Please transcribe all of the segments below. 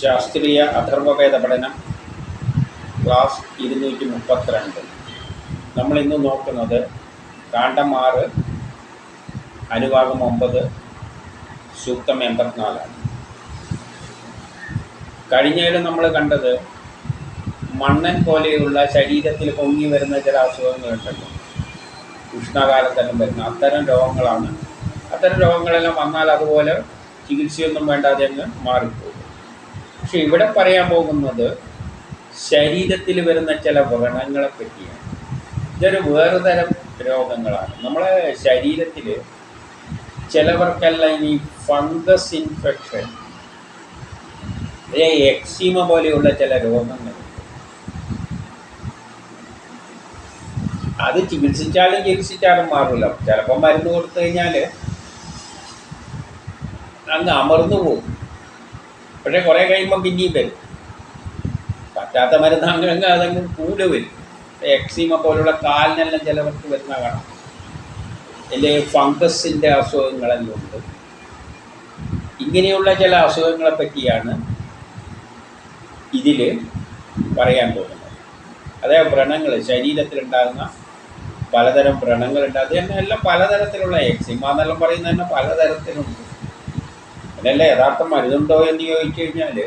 ശാസ്ത്രീയ അഥർവവേദ പഠനം ക്ലാസ് ഇരുന്നൂറ്റി മുപ്പത്തിരണ്ട് നമ്മൾ ഇന്ന് നോക്കുന്നത് കാണ്ഡം ആറ് അനുഭാഗം ഒമ്പത് സൂക്തം എൺപത്തിനാലാണ് കഴിഞ്ഞതിൽ നമ്മൾ കണ്ടത് മണ്ണൻ പോലെയുള്ള ശരീരത്തിൽ പൊങ്ങി വരുന്ന ചില അസുഖങ്ങളുണ്ടല്ലോ. ഉഷ്ണകാലത്തെല്ലാം വരുന്ന അത്തരം രോഗങ്ങളാണ്. അത്തരം രോഗങ്ങളെല്ലാം വന്നാൽ അതുപോലെ ചികിത്സയൊന്നും വേണ്ടാതെ അങ്ങ് മാറിപ്പോകും. പക്ഷെ ഇവിടെ പറയാൻ പോകുന്നത് ശരീരത്തിൽ വരുന്ന ചില വ്രണങ്ങളെ പറ്റിയാണ്. ഇതൊരു വേറെ തരം രോഗങ്ങളാണ്. നമ്മളെ ശരീരത്തിൽ ചിലവർക്കെല്ലാം ഈ ഫംഗസ് ഇൻഫെക്ഷൻ എക്സീമ പോലെയുള്ള ചില രോഗങ്ങൾ. അത് ചികിത്സിച്ചാലും ചികിത്സിച്ചാലും മാറില്ല ചിലപ്പോൾ മരുന്ന് കൊടുത്തു കഴിഞ്ഞാൽ അങ്ങ് അമർന്നു പോകും. പക്ഷേ കുറേ കഴിയുമ്പോൾ പിന്നെയും വരും. പറ്റാത്ത മരുന്ന് അങ്ങനെ അതങ്ങ് കൂടെ വരും. എക്സീമ പോലുള്ള കാലിനെല്ലാം ചിലവർക്ക് വരുന്ന കാണാം. അല്ലെ ഫംഗസിന്റെ അസുഖങ്ങളെല്ലാം ഉണ്ട്. ഇങ്ങനെയുള്ള ചില അസുഖങ്ങളെ പറ്റിയാണ് ഇതിൽ പറയാൻ പോകുന്നത്. അതായത് വ്രണങ്ങൾ ശരീരത്തിലുണ്ടാകുന്ന പലതരം വ്രണങ്ങളുണ്ട്. അത് തന്നെ എല്ലാം പലതരത്തിലുള്ള എക്സിമ എന്നെല്ലാം പറയുന്നത് തന്നെ പലതരത്തിലുണ്ട്. അതിനല്ല യഥാർത്ഥ മരുന്നുണ്ടോ എന്ന് ചോദിച്ചു കഴിഞ്ഞാൽ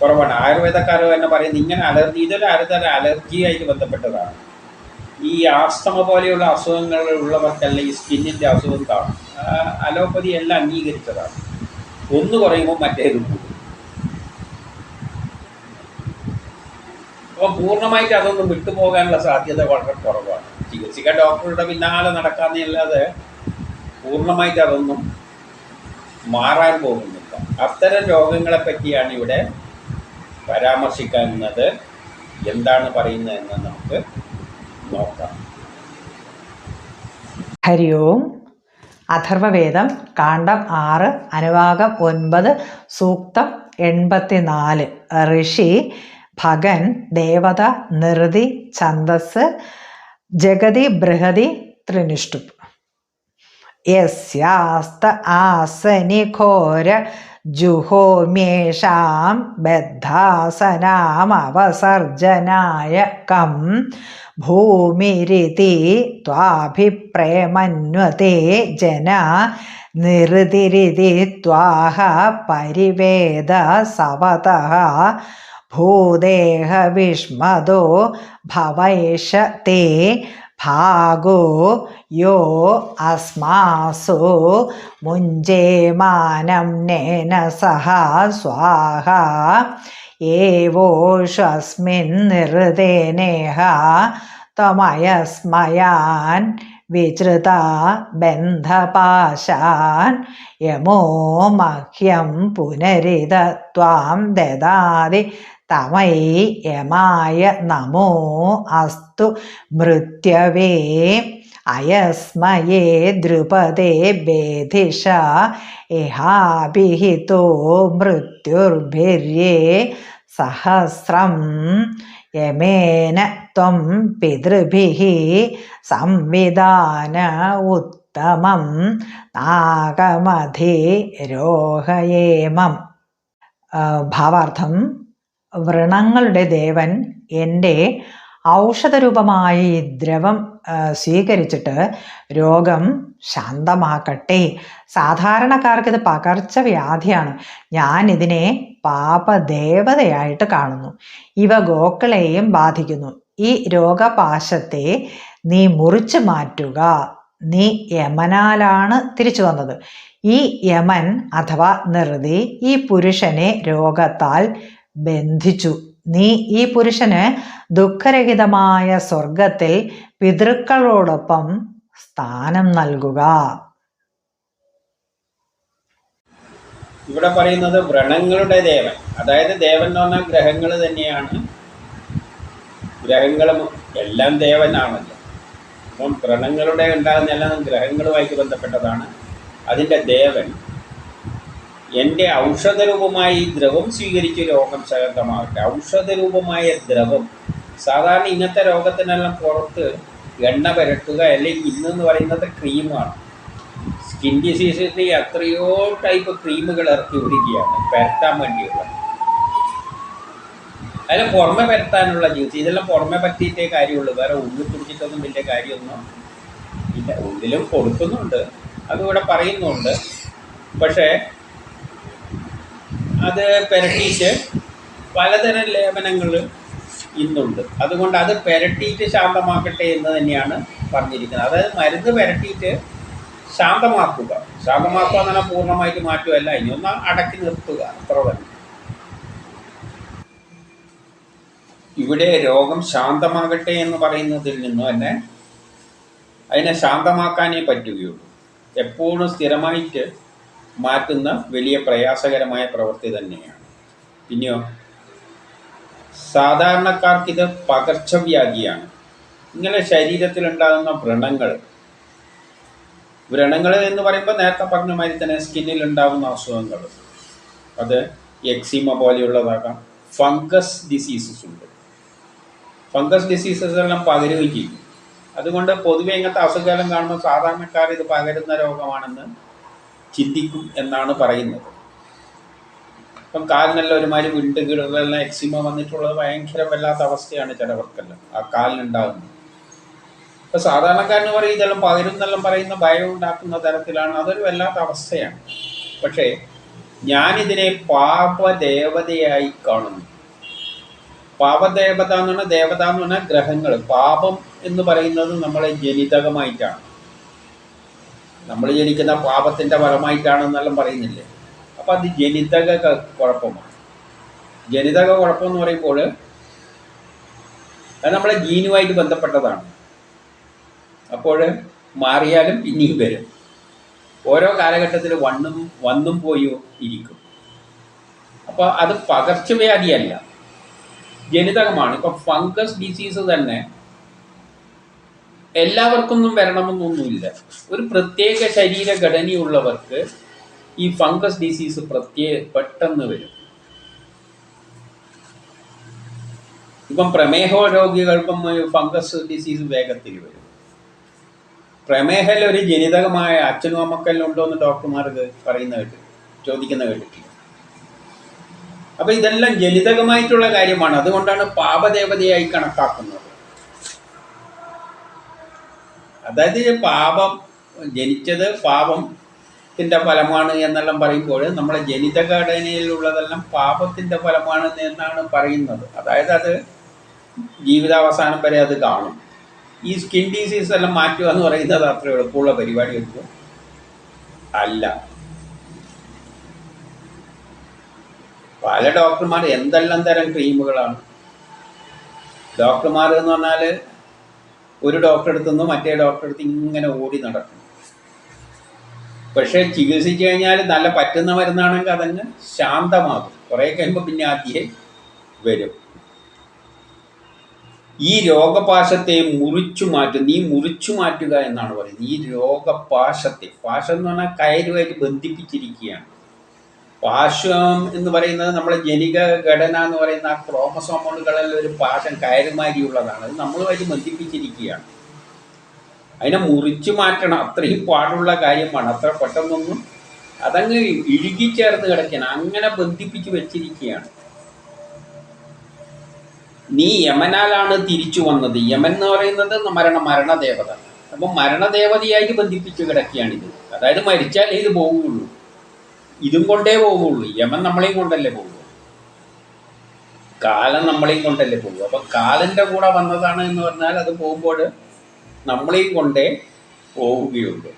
കുറവാണ്. ആയുർവേദക്കാർ തന്നെ പറയുന്നത് ഇങ്ങനെ അലർജി ഇതൊരു അരുതര അലർജിയായിട്ട് ബന്ധപ്പെട്ടതാണ്. ഈ ആസ്തമ പോലെയുള്ള അസുഖങ്ങൾ ഉള്ളവർക്കല്ല ഈ സ്കിന്നിന്റെ അസുഖം കാണും അലോപ്പതി എല്ലാം അംഗീകരിച്ചതാണ്. ഒന്ന് കുറയുമ്പോൾ മറ്റേത് കൂടും. അപ്പോൾ പൂർണമായിട്ട് അതൊന്നും വിട്ടുപോകാനുള്ള സാധ്യത വളരെ കുറവാണ്. ചികിത്സിക്കാൻ ഡോക്ടറുടെ പിന്നാലെ നടക്കാന്നല്ലാതെ പൂർണമായിട്ട് അതൊന്നും മാറാൻ പോകുന്നില്ല അത്തരം രോഗങ്ങളെ പറ്റിയാണ് ഇവിടെ പരാമർശിക്കുന്നത്. എന്താണ് പറയുന്നതെന്ന് നമുക്ക് നോക്കാം. ഹരി ഓം. അഥർവവേദം കാണ്ഡം ആറ് അനുവാകം ഒൻപത് സൂക്തം എൺപത്തിനാല്. ഋഷി ഭഗൻ ദേവത നിറുതി ഛന്ദസ് ജഗതി ബൃഹതി ത്രിനിഷ്ടുപ് യസ്യാസ്ത ആസനി ഘോര ജുഹോമേഷാം ബദ്ധാസനാമവസർജനായ കം ഭൂമിരിതി ത്വാഭിപ്രേമന്വതേ ജന നിറുതിരിതി ത്വാഹ പരിവേദ സവത ഭൂദേഹ വിഷ്മദോ ഭവൈഷ തേ ഭാഗോ യോ അസ്മാസു മുഞ്ചേമാനം നേന സഹ സ്വാഹ ഏവോഷസ്മിൻ നിറുതേനേഹ തമയസ്മയാൻ വിചൃത ബന്ധപാശാൻ യമോ മഹ്യം പുനരിത ത്വാം ദദാതി തമൈ യമായ നമോ അസ്തു മൃത്യവേ. അയസ്മയേ ദ്രുപദേ ബേധിഷ ഇഹാഭിഹിതോ മൃത്യുർഭിര്യേ. സഹസ്രം യമേന ത്വം പിതൃഭിः. സംവിധാന ഉത്തമം നാഗമധിരോഹയേമം ഭാവാർത്ഥം വ്രണങ്ങളുടെ ദേവൻ എന്റെ ഔഷധരൂപമായ ഈ ദ്രവം സ്വീകരിച്ചിട്ട് രോഗം ശാന്തമാക്കട്ടെ. സാധാരണക്കാർക്ക് ഇത് പകർച്ചവ്യാധിയാണ്. ഞാൻ ഇതിനെ പാപദേവതയായിട്ട് കാണുന്നു. ഇവ ഗോക്കളെയും ബാധിക്കുന്നു. ഈ രോഗപാശത്തെ നീ മുറിച്ചു മാറ്റുക. നീ യമനാലാണ് തിരിച്ചു വന്നത്. ഈ യമൻ അഥവാ നിർതി ഈ പുരുഷനെ രോഗത്താൽ ബന്ധിച്ചു. നീ ഈ പുരുഷന് ദുഃഖരഹിതമായ സ്വർഗത്തിൽ പിതൃക്കളോടൊപ്പം സ്ഥാനം നൽകുക. ഇവിടെ പറയുന്നത് വ്രണങ്ങളുടെ ദേവൻ. അതായത് ദേവൻ എന്ന് പറഞ്ഞാൽ ഗ്രഹങ്ങൾ തന്നെയാണ്. ഗ്രഹങ്ങളും എല്ലാം ദേവനാണല്ലോ. അപ്പം വ്രണങ്ങളുടെ ഉണ്ടാകുന്ന എല്ലാം ഗ്രഹങ്ങളുമായിട്ട് ബന്ധപ്പെട്ടതാണ്. അതിന്റെ ദേവൻ എന്റെ ഔഷധരൂപമായി ദ്രവം സ്വീകരിച്ച് രോഗം ശാന്തമാകട്ടെ. ഔഷധരൂപമായ ദ്രവം സാധാരണ ഇന്നത്തെ രോഗത്തിനെല്ലാം പുറത്ത് എണ്ണ പുരട്ടുക അല്ലെങ്കിൽ ഇന്നെന്ന് പറയുന്നത് ക്രീമാണ്. സ്കിൻ ഡിസീസിന്റെ എത്രയോ ടൈപ്പ് ക്രീമുകൾ ഇറക്കി വിടുകയാണ്. പരത്താൻ വേണ്ടിയുള്ള. അതിൽ പുറമെ പരത്താനുള്ള ജ്യൂസ്. ഇതെല്ലാം പുറമെ പറ്റിയിട്ടേ കാര്യമുള്ളൂ. വേറെ ഉള്ളിൽ പിടിച്ചിട്ടൊന്നും വലിയ കാര്യമൊന്നും ഇല്ല. ഉള്ളിലും കൊടുക്കുന്നുണ്ട്. അതിവിടെ പറയുന്നുണ്ട്. പക്ഷേ അത് പെരട്ടിയിട്ട് പലതരം ലേപനങ്ങൾ ഇന്നുണ്ട്. അതുകൊണ്ട് അത് പെരട്ടിയിട്ട് ശാന്തമാക്കട്ടെ എന്ന് തന്നെയാണ് പറഞ്ഞിരിക്കുന്നത്. അതായത് മരുന്ന് പെരട്ടിയിട്ട് ശാന്തമാക്കുക. ശാന്തമാക്കുക എന്ന് പറഞ്ഞാൽ പൂർണമായിട്ട് മാറ്റുകയല്ല. ഇനി ഒന്ന് അടക്കി നിർത്തുക. അത്ര തന്നെ. ഇവിടെ രോഗം ശാന്തമാകട്ടെ എന്ന് പറയുന്നതിൽ നിന്ന് തന്നെ അതിനെ ശാന്തമാക്കാനേ പറ്റുകയുള്ളൂ. എപ്പോഴും സ്ഥിരമായിട്ട് മാറ്റുന്ന വലിയ പ്രയാസകരമായ പ്രവൃത്തി തന്നെയാണ്. പിന്നെയോ? സാധാരണക്കാർക്കിത് പകർച്ചവ്യാധിയാണ്. ഇങ്ങനെ ശരീരത്തിലുണ്ടാകുന്ന വ്രണങ്ങൾ. വ്രണങ്ങൾ എന്ന് പറയുമ്പോൾ നേരത്തെ പറഞ്ഞ മാതിരി തന്നെ സ്കിന്നിൽ ഉണ്ടാകുന്ന അസുഖങ്ങൾ. അത് എക്സിമ പോലെയുള്ളതാകാം. ഫംഗസ് ഡിസീസസ് ഉണ്ട്. ഫംഗസ് ഡിസീസസ് എല്ലാം പകരുകയും ചെയ്യും. അതുകൊണ്ട് പൊതുവെ ഇങ്ങനത്തെ അസുഖമെല്ലാം കാണുമ്പോൾ സാധാരണക്കാർ ഇത് പകരുന്ന രോഗമാണെന്ന് ചിന്തിക്കും എന്നാണ് പറയുന്നത്. ഇപ്പം കാലിനെല്ലാം ഒരുമാതിരി വിണ്ടുകീടുകളെല്ലാം എക്സിമ വന്നിട്ടുള്ളത് ഭയങ്കര വല്ലാത്ത അവസ്ഥയാണ് ചിലവർക്കെല്ലാം ആ കാലിനുണ്ടാകുന്നത് ഇപ്പം സാധാരണക്കാരന് പറയും ഇതെല്ലാം പകരുന്നെല്ലാം പറയുന്ന ഭയം ഉണ്ടാക്കുന്ന തരത്തിലാണ് അതൊരു വല്ലാത്ത അവസ്ഥയാണ്. പക്ഷേ ഞാനിതിനെ പാപദേവതയായി കാണുന്നു. പാപദേവത എന്ന് പറഞ്ഞാൽ ദേവത എന്ന് പറഞ്ഞാൽ ഗ്രഹങ്ങൾ പാപം എന്ന് പറയുന്നത് നമ്മളെ ജനിതകമായിട്ടാണ്. നമ്മൾ ജനിക്കുന്ന പാപത്തിന്റെ ഫലമായിട്ടാണെന്നെല്ലാം പറയുന്നില്ലേ? അപ്പം അത് ജനിതക കുഴപ്പമാണ്. ജനിതക കുഴപ്പം എന്ന് പറയുമ്പോൾ അത് നമ്മളെ ജീനുമായിട്ട് ബന്ധപ്പെട്ടതാണ്. അപ്പോൾ മാറിയാലും പിന്നെയും വരും. ഓരോ കാലഘട്ടത്തിൽ വണ്ണും വന്നും പോയോ ഇരിക്കും. അപ്പോൾ അത് പകർച്ചവ്യാധിയല്ല. ജനിതകമാണ്. ഇപ്പം ഫംഗസ് ഡിസീസ് തന്നെ എല്ലാവർക്കൊന്നും വരണമെന്നൊന്നുമില്ല. ഒരു പ്രത്യേക ശരീരഘടനയുള്ളവർക്ക് ഈ ഫംഗസ് ഡിസീസ് പ്രത്യേക പെട്ടെന്ന് വരും. ഇപ്പം പ്രമേഹ രോഗികൾക്കും ഫംഗസ് ഡിസീസ് വേഗത്തിൽ വരും. പ്രമേഹൽ ഒരു ജനിതകമായ അച്ഛനും അമ്മക്കെല്ലാം ഉണ്ടോ എന്ന് ഡോക്ടർമാർക്ക് പറയുന്ന കേട്ട് ചോദിക്കുന്ന കേട്ടിട്ടില്ല. അപ്പൊ ഇതെല്ലാം ജനിതകമായിട്ടുള്ള കാര്യമാണ്. അതുകൊണ്ടാണ് പാപദേവതയായി കണക്കാക്കുന്നത്. അതായത് പാപം ജനിച്ചത് പാപത്തിന്റെ ഫലമാണ് എന്നെല്ലാം പറയുമ്പോൾ നമ്മളെ ജനിതഘടനയിലുള്ളതെല്ലാം പാപത്തിന്റെ ഫലമാണ് എന്നാണ് പറയുന്നത്. അതായത് അത് ജീവിതാവസാനം വരെ അത് കാണും. ഈ സ്കിൻ ഡിസീസ് എല്ലാം മാറ്റുക എന്ന് പറയുന്നത് അത്ര എളുപ്പമുള്ള പരിപാടിയൊന്നും അല്ല. പല ഡോക്ടർമാർ എന്തെല്ലാം തരം ക്രീമുകളാണ്. ഡോക്ടർമാർ എന്ന് പറഞ്ഞാൽ ഒരു ഡോക്ടറെ അടുത്ത് നിന്ന് മറ്റേ ഡോക്ടറെ അടുത്ത് ഇങ്ങനെ ഓടി നടക്കും. പക്ഷേ ചികിത്സിച്ചു കഴിഞ്ഞാൽ നല്ല പറ്റുന്ന മരുന്നാണെങ്കിൽ അതങ്ങ് ശാന്തമാകും. കുറേ കഴിയുമ്പോൾ പിന്നെ ആദ്യം വരും. ഈ രോഗപാശത്തെ മുറിച്ചു മാറ്റും നീ മുറിച്ചു മാറ്റുക എന്നാണ് പറയുന്നത്. ഈ രോഗപാശത്തെ പാശം എന്ന് പറഞ്ഞാൽ കയറുമായിട്ട് ബന്ധിപ്പിച്ചിരിക്കുകയാണ്. പാശം എന്ന് പറയുന്നത് നമ്മുടെ ജനിക ഘടന എന്ന് പറയുന്ന ആ ക്രോമസോമുകളിൽ ഒരു പാശം കയറുമാരിയുള്ളതാണ്. അത് നമ്മളുമായിട്ട് ബന്ധിപ്പിച്ചിരിക്കുകയാണ്. അതിനെ മുറിച്ചു മാറ്റണം. അത്രയും പാടുള്ള കാര്യമാണ്. അത്ര പെട്ടെന്നൊന്നും അതങ്ങ് ഇഴുകിച്ചേർന്ന് കിടക്കണം അങ്ങനെ ബന്ധിപ്പിച്ചു വെച്ചിരിക്കുകയാണ്. നീ യമനാലാണ് തിരിച്ചു വന്നത്. യമൻ എന്ന് പറയുന്നത് മരണ മരണദേവത. അപ്പം മരണദേവതയായി ബന്ധിപ്പിച്ച് കിടക്കുകയാണിത്. അതായത് മരിച്ചാലേ ഇത് പോവുകയുള്ളൂ. ഇതും കൊണ്ടേ പോവുള്ളൂ. യമൻ നമ്മളെയും കൊണ്ടല്ലേ പോകുള്ളൂ കാലം നമ്മളെയും കൊണ്ടല്ലേ പോകുള്ളൂ അപ്പൊ കാലന്റെ കൂടെ വന്നതാണ് എന്ന് പറഞ്ഞാൽ അത് പോകുമ്പോൾ നമ്മളെയും കൊണ്ടേ പോവുകയുള്ളൂ.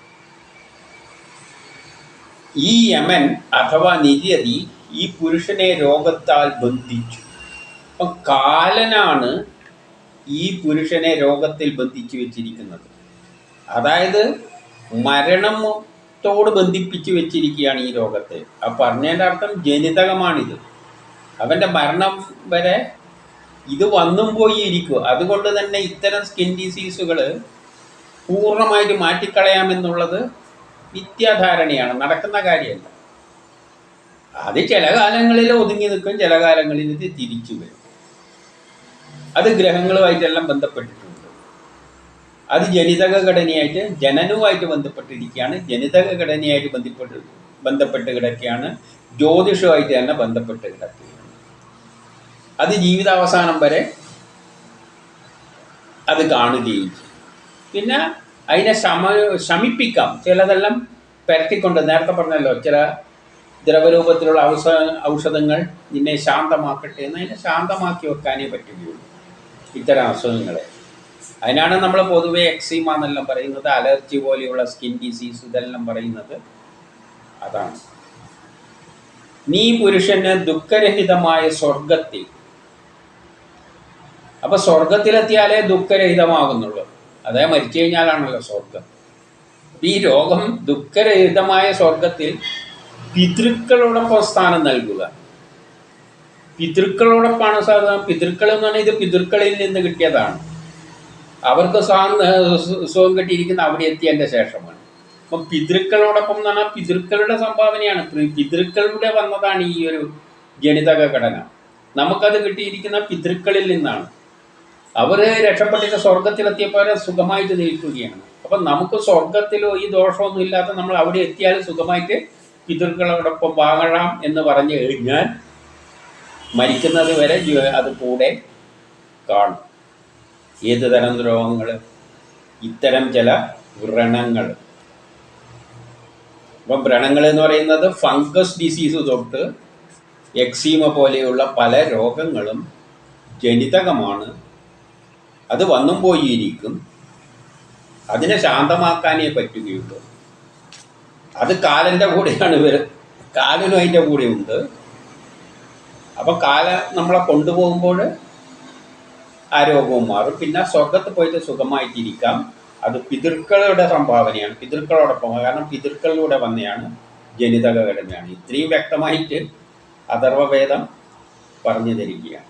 ഈ യമൻ അഥവാ നിര്യതി ഈ പുരുഷനെ രോഗത്താൽ ബന്ധിച്ചു. അപ്പൊ കാലനാണ് ഈ പുരുഷനെ രോഗത്തിൽ ബന്ധിച്ചു വെച്ചിരിക്കുന്നത്. അതായത് മരണത്തോട് ബന്ധിപ്പിച്ചു വെച്ചിരിക്കുകയാണ് ഈ ലോകത്തെ. ആ പറഞ്ഞതിന്റെ അർത്ഥം ജനിതകമാണിത്. അവന്റെ മരണം വരെ ഇത് വന്നും പോയി ഇരിക്കും അതുകൊണ്ട് തന്നെ ഇത്തരം സ്കിൻ ഡിസീസുകൾ പൂർണമായിട്ട് മാറ്റിക്കളയാമെന്നുള്ളത് നിത്യാധാരണയാണ്. നടക്കുന്ന കാര്യമല്ല. അത് ചില കാലങ്ങളിൽ ഒതുങ്ങി നിൽക്കും ചില കാലങ്ങളിൽ ഇത് തിരിച്ചു വരും. അത് ഗ്രഹങ്ങളുമായിട്ടെല്ലാം ബന്ധപ്പെട്ടിട്ടുണ്ട്. അത് ജനിതക ഘടനയായിട്ട് ജനനവുമായിട്ട് ബന്ധപ്പെട്ടിരിക്കുകയാണ്. ജനിതക ഘടനയായിട്ട് ബന്ധപ്പെട്ട് ബന്ധപ്പെട്ട് കിടക്കുകയാണ്. ജ്യോതിഷവുമായിട്ട് തന്നെ ബന്ധപ്പെട്ട് കിടക്കുകയാണ്. അത് ജീവിതാവസാനം വരെ അത് കാണുകയും പിന്നെ അതിനെ ശമ ശമിപ്പിക്കാം. ചിലതെല്ലാം പരത്തിക്കൊണ്ട് നേരത്തെ പറഞ്ഞല്ലോ ചില ദ്രവരൂപത്തിലുള്ള ഔഷ ഔഷധങ്ങൾ നിന്നെ ശാന്തമാക്കട്ടെ എന്ന്. അതിനെ ശാന്തമാക്കി വെക്കാനേ പറ്റുകയുള്ളൂ. ഇത്തരം അസുഖങ്ങളെ. അതിനാണ് നമ്മൾ പൊതുവെ എക്സീമ എന്നെല്ലാം പറയുന്നത്. അലർജി പോലെയുള്ള സ്കിൻ ഡിസീസ് ഇതെല്ലാം പറയുന്നത് അതാണ്. നീ പുരുഷന് ദുഃഖരഹിതമായ സ്വർഗത്തിൽ അപ്പൊ സ്വർഗത്തിലെത്തിയാലേ ദുഃഖരഹിതമാകുന്നുള്ളൂ. അതേ മരിച്ചു കഴിഞ്ഞാലാണല്ലോ സ്വർഗം ഈ രോഗം ദുഃഖരഹിതമായ സ്വർഗത്തിൽ പിതൃക്കളോടൊപ്പം സ്ഥാനം നൽകുക. പിതൃക്കളോടൊപ്പമാണ് സാധാരണ പിതൃക്കൾ എന്ന് പറഞ്ഞാൽ ഇത് പിതൃക്കളിൽ നിന്ന് കിട്ടിയതാണ്. അവർക്ക് സുഖം കിട്ടിയിരിക്കുന്ന അവിടെ എത്തിയതിന്റെ ശേഷമാണ്. അപ്പം പിതൃക്കളോടൊപ്പം എന്ന് പറഞ്ഞാൽ പിതൃക്കളുടെ സംഭാവനയാണ്. പിതൃക്കളുടെ വന്നതാണ് ഈ ഒരു ജനിതക ഘടന നമുക്കത് കിട്ടിയിരിക്കുന്ന പിതൃക്കളിൽ നിന്നാണ്. അവർ രക്ഷപ്പെട്ടിട്ട് സ്വർഗത്തിലെത്തിയപ്പോൾ സുഖമായിട്ട് നിൽക്കുകയാണ് അപ്പം നമുക്ക് സ്വർഗത്തിലോ ഈ ദോഷമൊന്നും ഇല്ലാത്ത നമ്മൾ അവിടെ എത്തിയാൽ സുഖമായിട്ട് പിതൃക്കളോടൊപ്പം വാങ്ങാം എന്ന് പറഞ്ഞു കഴിഞ്ഞാൽ മരിക്കുന്നത് വരെ അത് കൂടെ കാണും. ഏത് തരം രോഗങ്ങൾ ഇത്തരം ചില വ്രണങ്ങൾ അപ്പം വ്രണങ്ങൾ എന്ന് പറയുന്നത് ഫംഗസ് ഡിസീസ് തൊട്ട് എക്സീമ പോലെയുള്ള പല രോഗങ്ങളും ജനിതകമാണ്. അത് വന്നും പോയിരിക്കും. അതിനെ ശാന്തമാക്കാനേ പറ്റുകയുള്ളൂ. അത് കാലന്റെ കൂടെയാണ് ഇവർ കാലിനും അതിന്റെ കൂടെ ഉണ്ട്. അപ്പം കാല നമ്മളെ കൊണ്ടുപോകുമ്പോൾ ആ രോഗവും മാറും. പിന്നെ സ്വർഗത്ത് പോയിട്ട് സുഖമായിട്ടിരിക്കാം. അത് പിതൃക്കളുടെ സംഭാവനയാണ്. പിതൃക്കളോടൊപ്പം കാരണം പിതൃക്കളിലൂടെ വന്നെയാണ് ജനിതക ഘടനയാണ് ഇത്രയും വ്യക്തമായിട്ട് അഥർവവേദം പറഞ്ഞു തരികയാണ്.